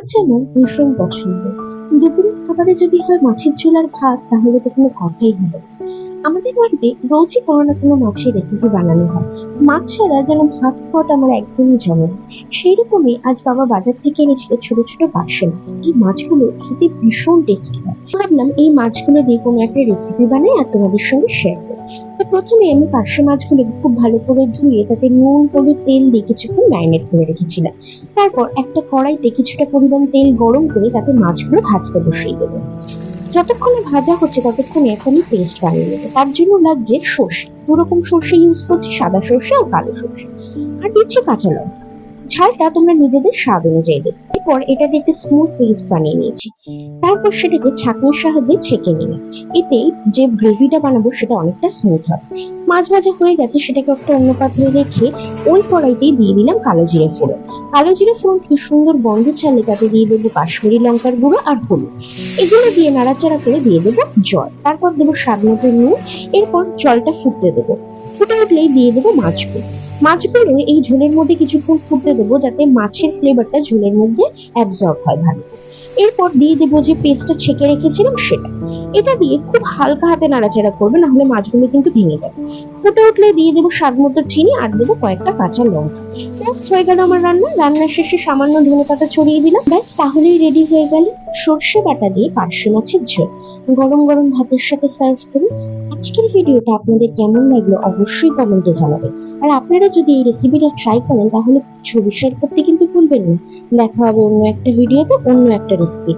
আমার ভীষণ পছন্দ। দুপুরের খাবারে যদি হয় মাছের ঝোল আর ভাত, তাহলে তো কোনো কথাই হবে আমাদের বাড়িতে রোজই কোনো না কোনো মাছের রেসিপি বানানো হয়। মাছ ছাড়া যেন ভাত খাওয়াটা আমার একদমই জমে সেই রকমই আজ বাবা বাজার থেকে এনেছিল ছোট ছোট পার্শে মাছ। এই মাছগুলো খেতে ভীষণ টেস্টি হয়। ভাবলাম এই মাছগুলো দিয়ে কোনো একটা রেসিপি বানাই আর তোমাদের সঙ্গে শেয়ার করি। তো প্রথমে আমি পার্শ্ব মাছগুলো খুব ভালো করে ধুয়ে তাতে নুন, হলুদ, তেল দিয়ে কিছুক্ষণ ম্যারিনেট করে রেখেছিলাম। তারপর একটা কড়াইতে কিছুটা পরিমাণ তেল গরম করে তাতে মাছগুলো ভাজতে বসিয়ে দেবো। যতক্ষণে ভাজা হচ্ছে ততক্ষণে আমি পেস্ট বানিয়ে নেব। তার জন্য লাগছে সর্ষে। দু রকম সর্ষে ইউজ করছি সাদা সর্ষে আর কালো সর্ষে। আর দিচ্ছি কাঁচা লঙ্কা। ঝালটা তোমরা নিজেদের স্বাদ অনুযায়ী দেবে এরপর এটাতে একটা স্মুথ পেস্ট বানিয়ে নিয়েছি। তারপর সেটাকে ছাঁকনির সাহায্যে ছেঁকে নিলাম। এতে যে গ্রেভিটা বানাবো সেটা অনেকটা স্মুথ হবে। মাছ ভাজা হয়ে গেছে, সেটাকে একটা অন্য পাত্রে রেখে ওই কড়াইতেই দিয়ে দিলাম কালো জিরে ফোড়ন। কালো জিরে ফোড়ন থেকে সুন্দর গন্ধ ছাড়লে তাতে দিয়ে দেবো কাশ্মীরি লঙ্কার গুঁড়ো আর হলুদ। এগুলো দিয়ে নাড়াচাড়া করে দিয়ে দেবো জল। তারপর দেবো স্বাদ মতো নুন, এরপর জলটা ফুটতে দেবো। ফুটে উঠলেই দিয়ে দেবো মাছগুলো। মাছগুলো এই ঝোলের মধ্যে কিছুক্ষণ ফুটতে দেবো যাতে মাছের ফ্লেভারটা ঝোলের মধ্যে অ্যাবজর্ব হয় ভালো এরপর দিয়ে দেবো যে পেস্টটা ছেঁকে রেখেছিলাম সেটা। এটা দিয়ে খুব হালকা হাতে নাড়াচাড়া করবে, না হলে মাছগুলো কিন্তু ভেঙে যাবে। ফুটে উঠলে দিয়ে দেবো স্বাদ মতো চিনি আর দেবো কয়েকটা কাঁচা লঙ্কা। ব্যাস, হয়ে গেল আমার রান্না। রান্নার শেষে সামান্য ধনে পাতা ছড়িয়ে দিলাম। ব্যাস, তাহলেই রেডি হয়ে গেল সর্ষে বাটা দিয়ে পার্শে মাছের ঝোল। গরম গরম ভাতের সাথে সার্ভ করুন আজকের ভিডিওটা আপনাদের কেমন লাগল অবশ্যই কমেন্টে জানাবেন। আর আপনারা যদি এই রেসিপিটা ট্রাই করেন, তাহলে ছবি শেয়ার করতে কিন্তু ভুলবেন না দেখা হবে অন্য একটা ভিডিওতে অন্য একটা রেসিপি